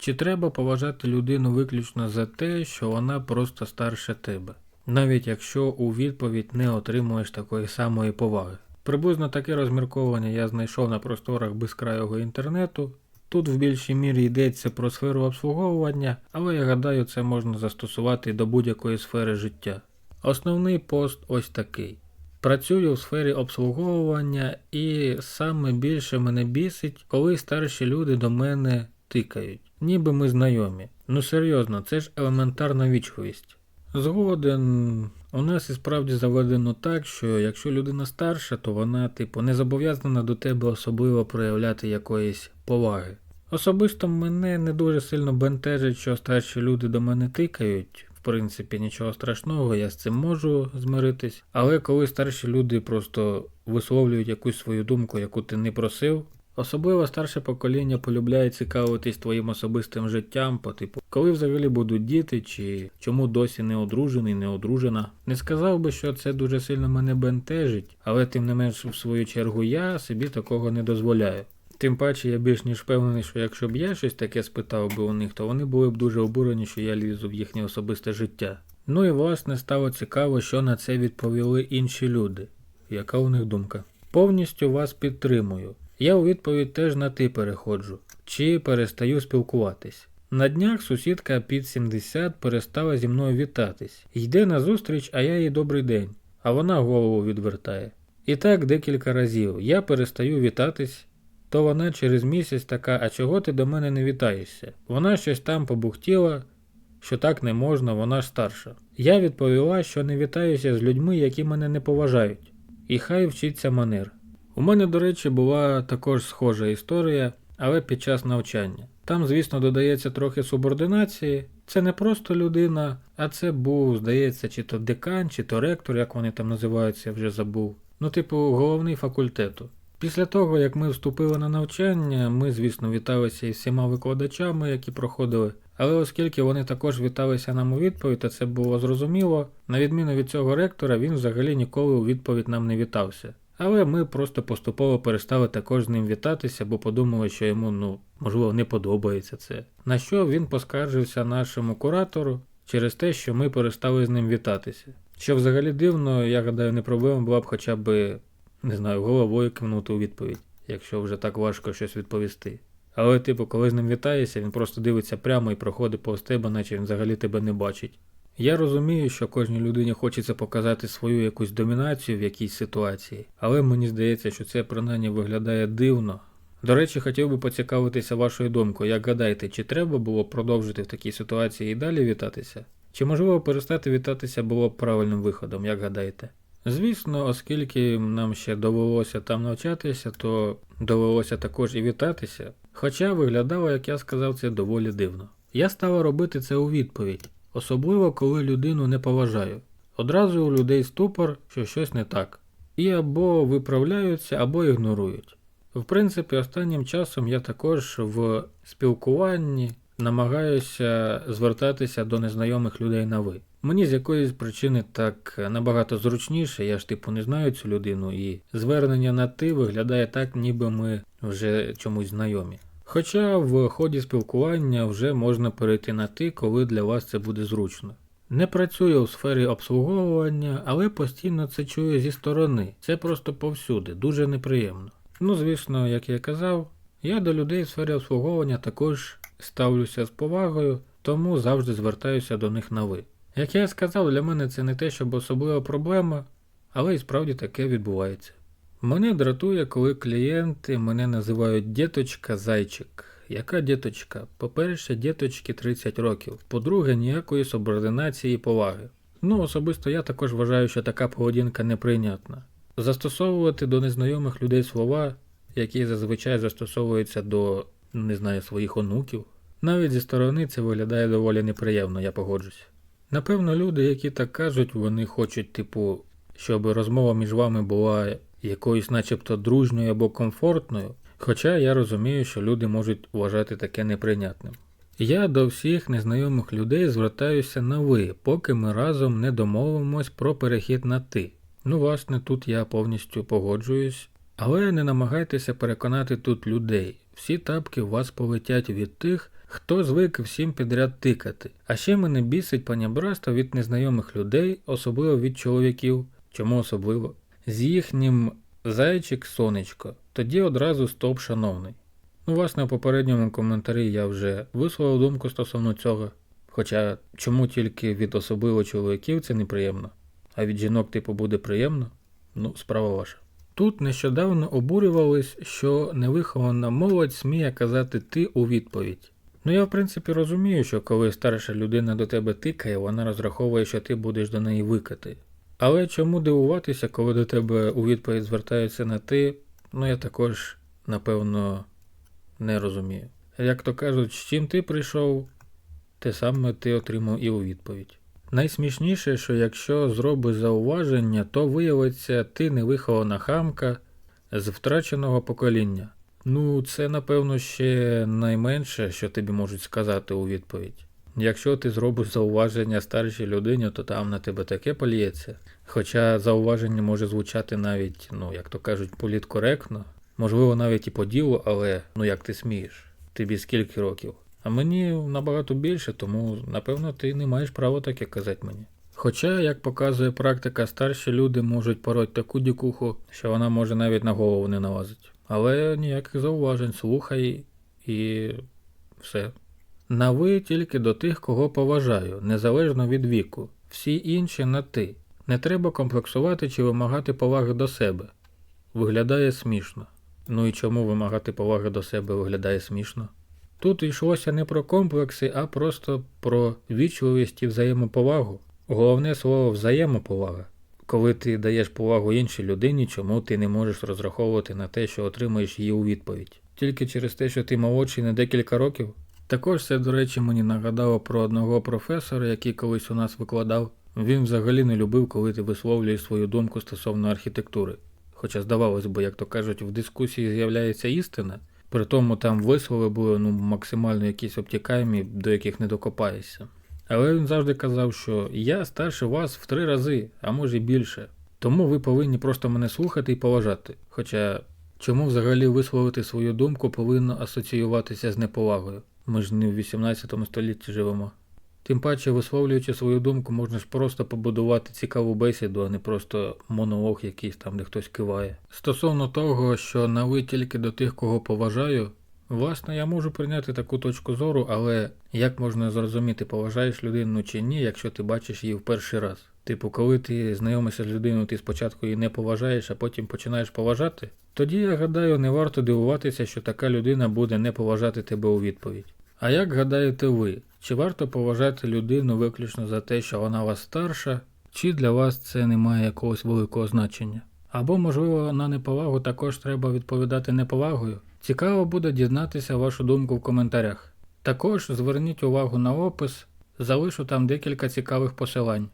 Чи треба поважати людину виключно за те, що вона просто старше тебе, навіть якщо у відповідь не отримуєш такої самої поваги? Приблизно таке розмірковання я знайшов на просторах безкрайого інтернету. Тут в більшій мірі йдеться про сферу обслуговування, але я гадаю, це можна застосувати до будь-якої сфери життя. Основний пост ось такий. Працюю в сфері обслуговування і саме більше мене бісить, коли старші люди до мене тикають, ніби ми знайомі. Ну серйозно, це ж елементарна вічливість. Згоден, у нас і справді заведено так, що якщо людина старша, то вона, типу, не зобов'язана до тебе особливо проявляти якоїсь поваги. Особисто мене не дуже сильно бентежить, що старші люди до мене тикають. В принципі, нічого страшного, я з цим можу змиритись. Але коли старші люди просто висловлюють якусь свою думку, яку ти не просив, Особливо старше покоління полюбляє цікавитись твоїм особистим життям, по типу, коли взагалі будуть діти, чи чому досі не одружений, не одружена. Не сказав би, що це дуже сильно мене бентежить, але тим не менш, в свою чергу, я собі такого не дозволяю. Тим паче я більш ніж впевнений, що якщо б я щось таке спитав би у них, то вони були б дуже обурені, що я лізу в їхнє особисте життя. Ну і власне стало цікаво, що на це відповіли інші люди. Яка у них думка? Повністю вас підтримую. Я у відповідь теж на ти переходжу, чи перестаю спілкуватись. На днях сусідка під 70 перестала зі мною вітатись. Йде на зустріч, а я їй добрий день, а вона голову відвертає. І так декілька разів. Я перестаю вітатись, то вона через місяць така, а чого ти до мене не вітаєшся? Вона щось там побухтіла, що так не можна, вона ж старша. Я відповіла, що не вітаюся з людьми, які мене не поважають, і хай вчиться манер. У мене, до речі, була також схожа історія, але під час навчання. Там, звісно, додається трохи субординації. Це не просто людина, а це був, здається, чи то декан, чи то ректор, як вони там називаються, я вже забув. Ну, типу, головний факультету. Після того, як ми вступили на навчання, ми, звісно, віталися із всіма викладачами, які проходили. Але оскільки вони також віталися нам у відповідь, то це було зрозуміло, на відміну від цього ректора, він взагалі ніколи у відповідь нам не вітався. Але ми просто поступово перестали також з ним вітатися, бо подумали, що йому, ну, можливо, не подобається це. На що він поскаржився нашому куратору через те, що ми перестали з ним вітатися. Що взагалі дивно, я гадаю, не проблема була б хоча б, не знаю, головою кивнути у відповідь, якщо вже так важко щось відповісти. Але, типу, коли з ним вітаєшся, він просто дивиться прямо і проходить повз тебе, наче він взагалі тебе не бачить. Я розумію, що кожній людині хочеться показати свою якусь домінацію в якійсь ситуації, але мені здається, що це принаймні виглядає дивно. До речі, хотів би поцікавитися вашою думкою, як гадаєте, чи треба було продовжити в такій ситуації і далі вітатися? Чи можливо перестати вітатися було б правильним виходом, як гадаєте? Звісно, оскільки нам ще довелося там навчатися, то довелося також і вітатися. Хоча виглядало, як я сказав, це доволі дивно. Я стала робити це у відповідь. Особливо, коли людину не поважаю. Одразу у людей ступор, що щось не так. І або виправляються, або ігнорують. В принципі, останнім часом я також в спілкуванні намагаюся звертатися до незнайомих людей на ви. Мені з якоїсь причини так набагато зручніше, я ж типу не знаю цю людину, і звернення на ти виглядає так, ніби ми вже чомусь знайомі. Хоча в ході спілкування вже можна перейти на ти, коли для вас це буде зручно. Не працюю у сфері обслуговування, але постійно це чую зі сторони. Це просто повсюди, дуже неприємно. Ну, звісно, як я казав, я до людей в сфері обслуговування також ставлюся з повагою, тому завжди звертаюся до них на ви. Як я сказав, для мене це не те, щоб особлива проблема, але і справді таке відбувається. Мене дратує, коли клієнти мене називають діточка зайчик. Яка діточка? По-перше, діточки 30 років. По-друге, ніякої субординації і поваги. Ну, особисто я також вважаю, що така поведінка неприйнятна. Застосовувати до незнайомих людей слова, які зазвичай застосовуються до, не знаю, своїх онуків. Навіть зі сторони це виглядає доволі неприємно, я погоджусь. Напевно, люди, які так кажуть, вони хочуть, типу, щоб розмова між вами була якоюсь начебто дружньою або комфортною, хоча я розумію, що люди можуть вважати таке неприйнятним. Я до всіх незнайомих людей звертаюся на ви, поки ми разом не домовимось про перехід на ти. Ну, власне, тут я повністю погоджуюсь, але не намагайтеся переконати тут людей. Всі тапки у вас полетять від тих, Хто звик всім підряд тикати? А ще мене бісить панябратство від незнайомих людей, особливо від чоловіків. Чому особливо? З їхнім зайчик сонечко, тоді одразу стоп, шановний. Ну, власне, у попередньому коментарі я вже висловив думку стосовно цього. Хоча чому тільки від особливо чоловіків це неприємно, а від жінок, типу, буде приємно, ну, справа ваша. Тут нещодавно обурювались, що невихована молодь сміє казати ти у відповідь. Ну я в принципі розумію, що коли старша людина до тебе тикає, вона розраховує, що ти будеш до неї викати. Але чому дивуватися, коли до тебе у відповідь звертаються на ти, ну я також, напевно, не розумію. Як то кажуть, з чим ти прийшов, те саме ти отримав і у відповідь. Найсмішніше, що якщо зробиш зауваження, то виявиться ти невихована хамка з втраченого покоління. Ну, це напевно ще найменше, що тобі можуть сказати у відповідь. Якщо ти зробиш зауваження старшій людині, то там на тебе таке поліється. Хоча зауваження може звучати навіть, ну як то кажуть, політкоректно, можливо, навіть і по ділу, але ну як ти смієш? Тобі скільки років? А мені набагато більше, тому напевно ти не маєш права таке казати мені. Хоча, як показує практика, старші люди можуть пороть таку дікуху, що вона може навіть на голову не налазить. Але ніяких зауважень, слухай і все. На ви тільки до тих, кого поважаю, незалежно від віку. Всі інші на ти. Не треба комплексувати чи вимагати поваги до себе. Виглядає смішно. Ну і чому вимагати поваги до себе виглядає смішно? Тут йшлося не про комплекси, а просто про вічливість і взаємоповагу. Головне слово взаємоповага. Коли ти даєш повагу іншій людині, чому ти не можеш розраховувати на те, що отримаєш її у відповідь? Тільки через те, що ти молодший на декілька років? Також це, до речі, мені нагадало про одного професора, який колись у нас викладав. Він взагалі не любив, коли ти висловлюєш свою думку стосовно архітектури. Хоча, здавалось би, як то кажуть, в дискусії з'являється істина, при тому там вислови були ну, максимально якісь обтікаємі, до яких не докопаєшся. Але він завжди казав, що я старше вас в три рази, а може більше. Тому ви повинні просто мене слухати і поважати. Хоча чому взагалі висловити свою думку повинно асоціюватися з неповагою? Ми ж не в 18 столітті живемо. Тим паче, висловлюючи свою думку, можна ж просто побудувати цікаву бесіду, а не просто монолог якийсь там, де хтось киває. Стосовно того, що на ви тільки до тих, кого поважаю, власне, я можу прийняти таку точку зору, але як можна зрозуміти, поважаєш людину чи ні, якщо ти бачиш її в перший раз? Типу, коли ти знайомишся з людиною, ти спочатку її не поважаєш, а потім починаєш поважати, тоді я гадаю, не варто дивуватися, що така людина буде не поважати тебе у відповідь. А як гадаєте ви, чи варто поважати людину виключно за те, що вона вас старша, чи для вас це не має якогось великого значення? Або, можливо, на неповагу також треба відповідати неповагою? Цікаво буде дізнатися вашу думку в коментарях. Також зверніть увагу на опис, залишу там декілька цікавих посилань.